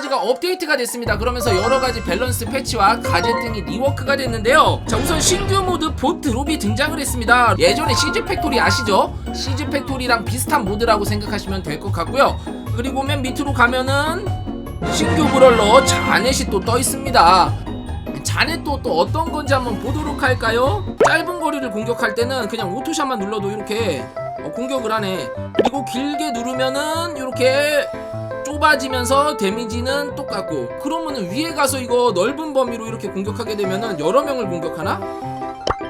가지가 업데이트가 됐습니다. 그러면서 여러 가지 밸런스 패치와 가젯 등이 리워크가 됐는데요. 자, 우선 신규 모드 봇 드롭이 등장을 했습니다. 예전에 시즈 팩토리 아시죠? 시즈 팩토리랑 비슷한 모드라고 생각하시면 될 것 같고요. 그리고 맨 밑으로 가면은 신규 브롤러 자넷이 또 떠 있습니다. 자넷 또, 또 어떤 건지 한번 보도록 할까요? 짧은 거리를 공격할 때는 그냥 오토샷만 눌러도 이렇게 어, 공격을 하네. 그리고 길게 누르면은 이렇게 좁아지면서 데미지는 똑같고 그러면은 위에 가서 이거 넓은 범위로 이렇게 공격하게 되면은 여러 명을 공격하나?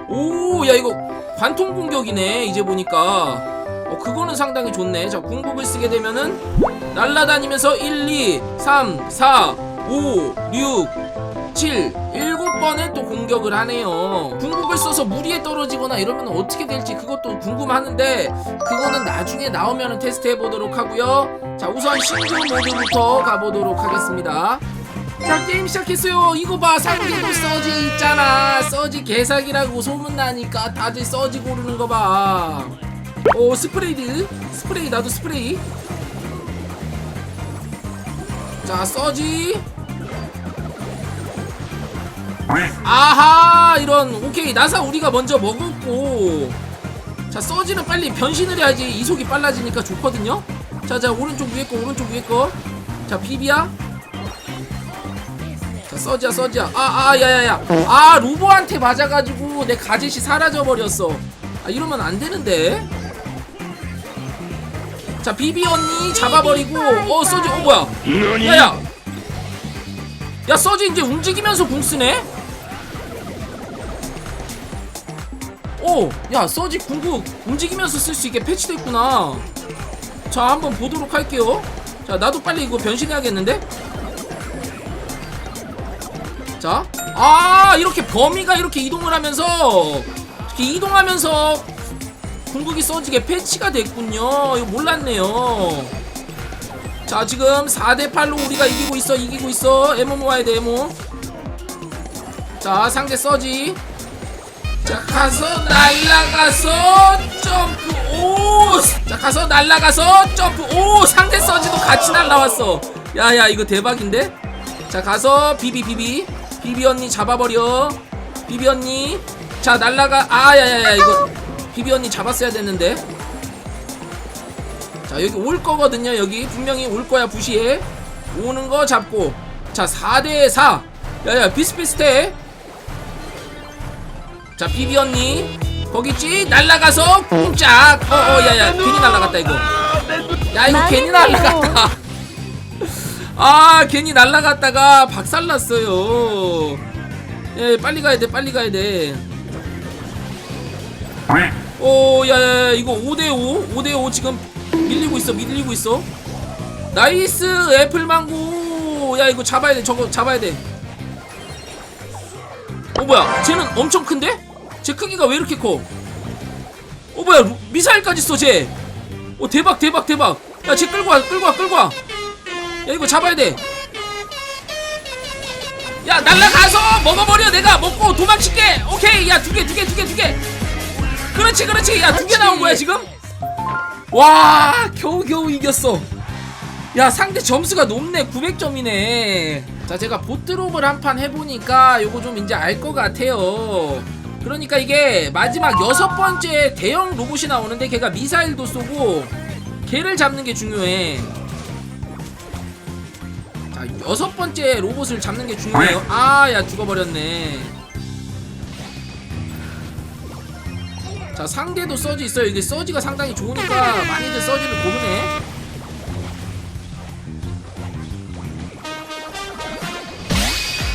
오, 야 이거 관통 공격이네. 이제 보니까 어, 그거는 상당히 좋네. 자, 궁극을 쓰게 되면은 날라다니면서 1, 2, 3, 4, 5, 6, 7, 7 번에 또 공격을 하네요. 궁극을 써서 무리에 떨어지거나 이러면 어떻게 될지 그것도 궁금하는데 그거는 나중에 나오면 테스트 해보도록 하고요. 자, 우선 신규 모드부터 가보도록 하겠습니다. 자 게임 시작했어요. 이거 봐. 상대도 서지 있잖아. 서지 개사기라고 소문나니까 다들 서지 고르는 거봐오 스프레이드? 스프레이 나도 스프레이. 자 서지 아하 이런 오케이. 나사 우리가 먼저 먹었고. 자 서지는 빨리 변신을 해야지 이속이 빨라지니까 좋거든요. 자자 오른쪽 위에 거 오른쪽 위에 거자 비비야. 자 서지야 서지야. 아 아 야야야. 아 로보한테 맞아가지고 내 가젯이 사라져 버렸어. 아 이러면 안 되는데. 자 비비 언니 잡아버리고. 어 서지 어 뭐야? 야야. 야 서지 이제 움직이면서 궁 쓰네 오 야 서지 궁극 움직이면서 쓸 수 있게 패치됐구나 자 한번 보도록 할게요 자 나도 빨리 이거 변신해야겠는데 자, 아 이렇게 범위가 이렇게 이동을 하면서 이렇게 이동하면서 궁극이 써지게 패치가 됐군요. 이거 몰랐네요. 자, 지금 4대 8로 우리가 이기고 있어, 이기고 있어. 에모 모아야 돼, 에모. 자, 상대 써지. 자, 가서 날라가서 점프 오. 자, 가서 날라가서 점프 오. 상대 써지도 같이 날라왔어. 야야, 이거 대박인데? 자, 가서 비비 비비. 비비 언니 잡아버려 비비 언니 자 날라가 아야야야 이거 비비 언니 잡았어야 됐는데 자 여기 올 거거든요 여기 분명히 올 거야 부시에 오는 거 잡고 자 4대4 야야 비슷비슷해 자 비비 언니. 거기 있지 날라가서 쿵짝. 어어 야야 괜히 날라갔다 이거. 야 이거 괜히 날라갔다. 아 괜히 날라갔다가 박살났어요. 예 빨리 가야 돼 빨리 가야 돼 오 야야 이거 5대5 5대5 지금 밀리고 있어 밀리고 있어. 나이스 애플망고. 야 이거 잡아야 돼 저거 잡아야 돼 어 뭐야? 쟤는 엄청 큰데? 쟤 크기가 왜 이렇게 커? 어 뭐야 루- 미사일까지 써쟤 오 대박 대박 대박 야 쟤 끌고 와 끌고 와 끌고 와 야 이거 잡아야 돼. 야 날라가서 먹어버려 내가 먹고 도망칠게. 오케이 야 두 개 두 개 두 개 두 개. 그렇지 그렇지 야 두 개 나온 거야 지금. 와 겨우 겨우 이겼어. 야 상대 점수가 높네 900점이네. 자 제가 보트롭을 한 판 해보니까 요거 좀 이제 알 것 같아요. 그러니까 이게 마지막 여섯 번째 대형 로봇이 나오는데 걔가 미사일도 쏘고 걔를 잡는 게 중요해. 자 여섯 번째 로봇을 잡는 게 중요해요. 아 야 죽어버렸네. 자 상대도 서지 있어요. 이게 서지가 상당히 좋으니까 많이들 서지를 고르네.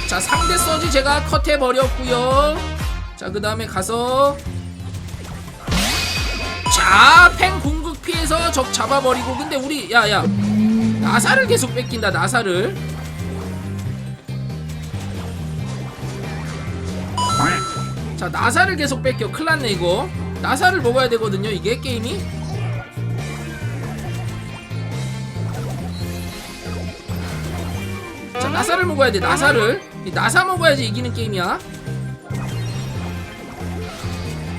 자 상대 서지 제가 컷해 버렸고요. 자 그 다음에 가서 자팽 공극 피해서 적 잡아버리고 근데 우리 야야 나사를 계속 뺏긴다 나사를. 자 나사를 계속 뺏겨. 큰일났네 이거. 나사를 먹어야 되거든요 이게 게임이. 자 나사를 먹어야 돼 나사를. 이 나사 먹어야지 이기는 게임이야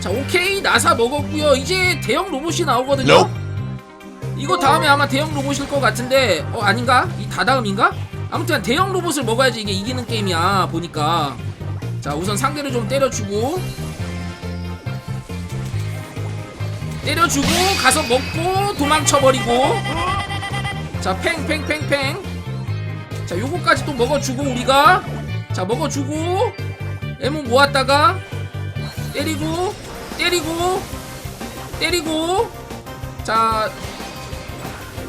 자 오케이. 나사 먹었고요. 이제 대형 로봇이 나오거든요. 이거 다음에 아마 대형 로봇일 것 같은데 어 아닌가? 이 다다음인가? 아무튼 대형 로봇을 먹어야지 이게 이기는 게임이야 보니까. 자 우선 상대를 좀 때려주고. 때려주고 가서 먹고 도망쳐버리고. 자 팽팽팽팽. 자 요거까지 또 먹어주고 우리가. 자 먹어주고. 에모 모았다가 때리고 때리고 때리고. 자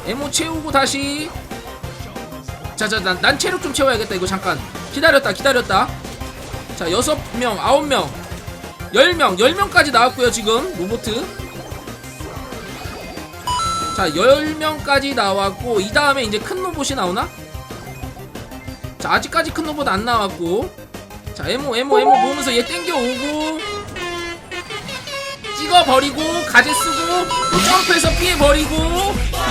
에모 채우고 다시. 자자 난, 난 체력 좀 채워야겠다 이거 잠깐. 기다렸다 기다렸다. 자 여섯 명 아홉 명. 열명열 명까지 나왔고요 지금 로보트 자 10명까지 나왔고 이 다음에 이제 큰 로봇이 나오나? 자 아직까지 큰 로봇 안 나왔고. 자 에모 에모 에모 모으면서 얘 땡겨오고 찍어버리고 가재 쓰고 또 점프해서 피해버리고.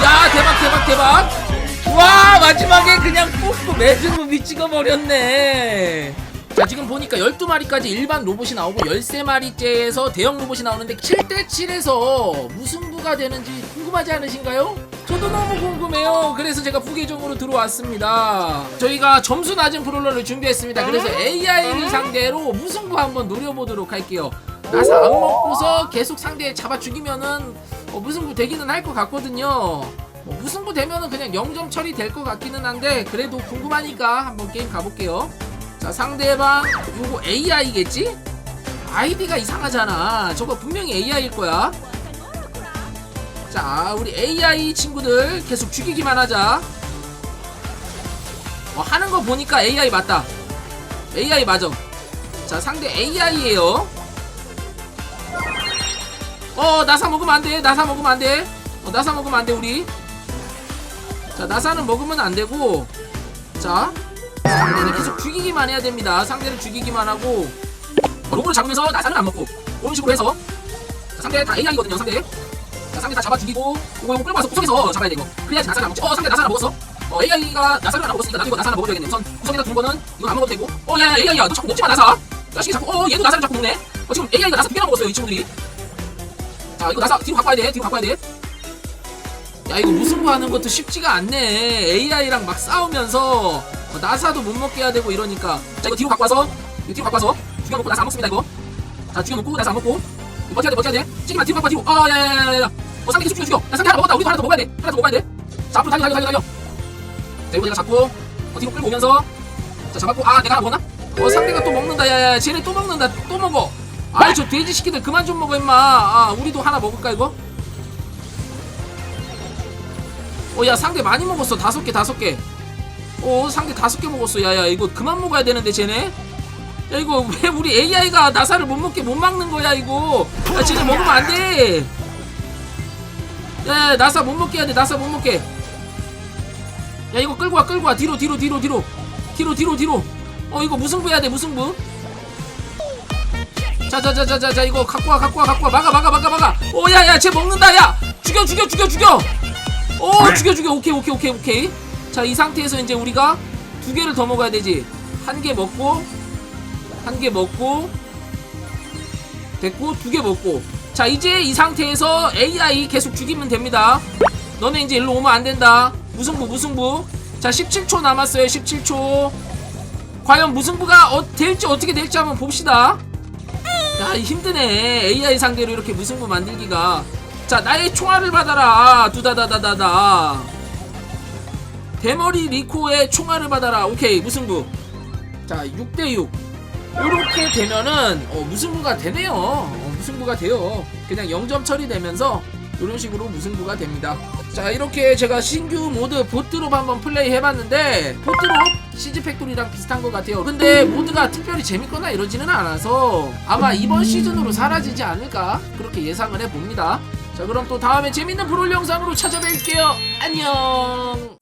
야 대박 대박 대박. 와 마지막에 그냥 뽑고 매듭이 찍어버렸네. 자 지금 보니까 12마리까지 일반 로봇이 나오고 13마리째에서 대형 로봇이 나오는데 7대7에서 무승부가 되는지 궁금하지 않으신가요? 저도 너무 궁금해요. 그래서 제가 부계정으로 들어왔습니다. 저희가 점수 낮은 프롤러를 준비했습니다. 그래서 AI를 상대로 무승부 한번 노려보도록 할게요 나사 안 먹고서 계속 상대 잡아 죽이면은 어, 무승부 되기는 할 것 같거든요. 뭐 무승부 되면은 그냥 0점 처리 될 것 같기는 한데 그래도 궁금하니까 한번 게임 가볼게요. 자 상대방 요거 AI겠지? 아이디가 이상하잖아. 저거 분명히 AI일 거야. 자 우리 AI 친구들 계속 죽이기만 하자. 어, 하는 거 보니까 AI 맞다. AI 맞아 자 상대 AI에요 어 나사 먹으면 안돼. 나사 먹으면 안돼. 어, 나사 먹으면 안돼 우리. 자 나사는 먹으면 안되고. 자 상대를 계속 죽이기만 해야 됩니다. 상대를 죽이기만 하고. 어, 로봇을 잡으면서 나사는 안 먹고. 이런 식으로 해서. 자, 상대 다 AI거든요 상대. 자, 상대 다 잡아 죽이고. 이거 이거 끌고 와서 구석에서 잡아야 돼 이거 그래야지 나사를 안 먹지. 어 상대 나사를 안 먹었어. 어 AI가 나사를 안 먹었으니까 나도 이거 나사를 먹어줘야겠네. 우선 구석에다 둔 거는 이건 안 먹어도 되고. 어야 AI야 너 자꾸 먹지마 나사. 야식이 자꾸 어 얘도 나사를 자꾸 먹네. 어 지금 AI가 나사 두 개나 먹었어요 이 친구들이 자 이거 나사 뒤로 와야 돼 뒤로 와야 돼야 이거 무승부 하는 것도 쉽지가 않네. AI랑 막 싸우면서. 어, 나사도 못 먹게 해야 되고 이러니까. 자 이거 뒤로 와서. 이거 뒤로 갖고 와서. 죽여놓고 나사 안 먹습니다 이거. 자 죽여놓고 나사 안 먹고. 이거 버텨야 돼 버텨야 돼. 찌기만 뒤로 와 뒤로. 어 야야야야야 어 상대 계속 죽여. 죽여 야 상대 하나 먹었다. 우리도 하나 더 먹어야 돼. 하나 더 먹어야 돼자 앞으로 달려 달려 달려 자 이거 내가 잡고. 어, 뒤로 끌고 오면서. 자 잡았고. 아 내가 하나 먹었나? 어 상대가 또 먹는다. 야야. 쟤네 또 먹는다. 또 먹어 아이 저 돼지 새끼들 그만 좀 먹어 임마. 아 우리도 하나 먹을까 이거? 어 야 상대 많이 먹었어. 다섯 개 다섯 개. 어 상대 다섯 개 먹었어. 야야 이거 그만 먹어야 되는데 쟤네? 야 이거 왜 우리 AI가 나사를 못 먹게 못 막는 거야 이거? 야 쟤네 먹으면 안돼. 야, 야 나사 못 먹게 해야 돼. 나사 못 먹게. 야 이거 끌고 와 끌고 와. 뒤로 뒤로 뒤로 뒤로. 뒤로 뒤로 뒤로. 어 이거 무승부 해야 돼 무승부 자자자자자자 이거 갖고 와 갖고 와 갖고 와. 막아 막아 막아 막아. 오 야야 쟤 먹는다 야. 죽여 죽여 죽여 죽여. 오 죽여 죽여. 오케이 오케이 오케이 오케이. 자 이 상태에서 이제 우리가 두 개를 더 먹어야 되지. 한 개 먹고 한 개 먹고 됐고 두 개 먹고. 자 이제 이 상태에서 AI 계속 죽이면 됩니다. 너네 이제 일로 오면 안 된다. 무승부 무승부. 자 17초 남았어요 17초. 과연 무승부가 어, 될지 어떻게 될지 한번 봅시다 야 힘드네. AI 상대로 이렇게 무승부 만들기가. 자 나의 총알을 받아라. 두다다다다다. 대머리 리코의 총알을 받아라. 오케이 무승부. 자 6대6 이렇게 되면은 어, 무승부가 되네요. 어, 무승부가 돼요. 그냥 0점 처리되면서 이런 식으로 무승부가 됩니다. 자 이렇게 제가 신규 모드 보트롭 한번 플레이 해봤는데 보트롭 시즈 팩토리랑 비슷한 것 같아요. 근데 모드가 특별히 재밌거나 이러지는 않아서 아마 이번 시즌으로 사라지지 않을까 그렇게 예상을 해봅니다. 자 그럼 또 다음에 재밌는 브롤 영상으로 찾아뵐게요. 안녕